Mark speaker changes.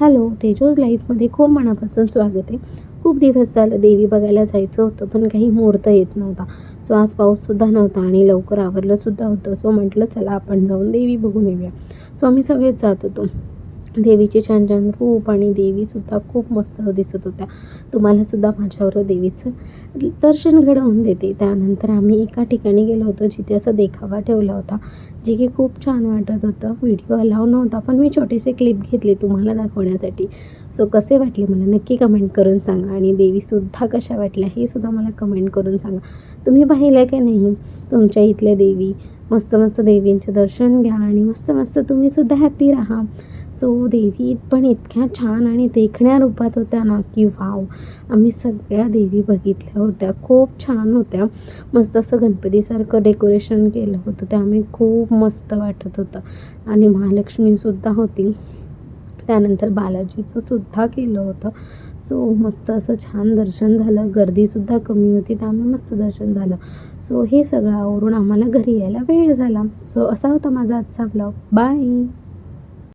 Speaker 1: Hello तेजोज लाईफमध्ये खूप मनापासून स्वागत आहे. खूप दिवस झालं देवी बघायला जायचं होतं पण काही मुहूर्त येत नव्हता. सो आज पाऊससुद्धा नव्हता आणि लवकर आवरलंसुद्धा होतं. सो म्हटलं चला आपण जाऊन देवी बघून येऊया. सो आम्ही सगळेच जात होतो. देवीचे छान छान रूप आणि देवीसुद्धा खूप मस्त दिसत होत्या. तुम्हालासुद्धा माझ्यावर देवीचं दर्शन घडवून देते. त्यानंतर आम्ही एका ठिकाणी गेलो होतो जिथे असा देखावा ठेवला होता जे की खूप छान वाटत होतं. व्हिडिओ अलाव नव्हता पण मी छोटेसे क्लिप घेतले तुम्हाला दाखवण्यासाठी. सो कसे वाटले मला नक्की कमेंट करून सांगा आणि देवीसुद्धा कशा वाटल्या हे सुद्धा मला कमेंट करून सांगा. तुम्ही पाहिलं की नाही तुमच्या इथल्या देवी मस्त मस्त देवींचे दर्शन घ्या आणि मस्त मस्त तुम्हीसुद्धा हॅपी राहा. सो देवी पण इतक्या छान आणि देखण्या रूपात होत्या ना की वाव आम्ही सगळ्या देवी बघितल्या होत्या. खूप छान होत्या. मस्त असं गणपतीसारखं डेकोरेशन केलं होतं. त्यामुळे खूप मस्त वाटत होतं. आणि महालक्ष्मीसुद्धा होती. त्यानंतर बालाजीचं सुद्धा केलं होतं. सो मस्त असं छान दर्शन झालं. गर्दीसुद्धा कमी होती त्यामुळे मस्त दर्शन झालं. सो हे सगळं आवरून आम्हाला घरी यायला वेळ झाला. सो असा होता माझा आजचा ब्लॉग बाय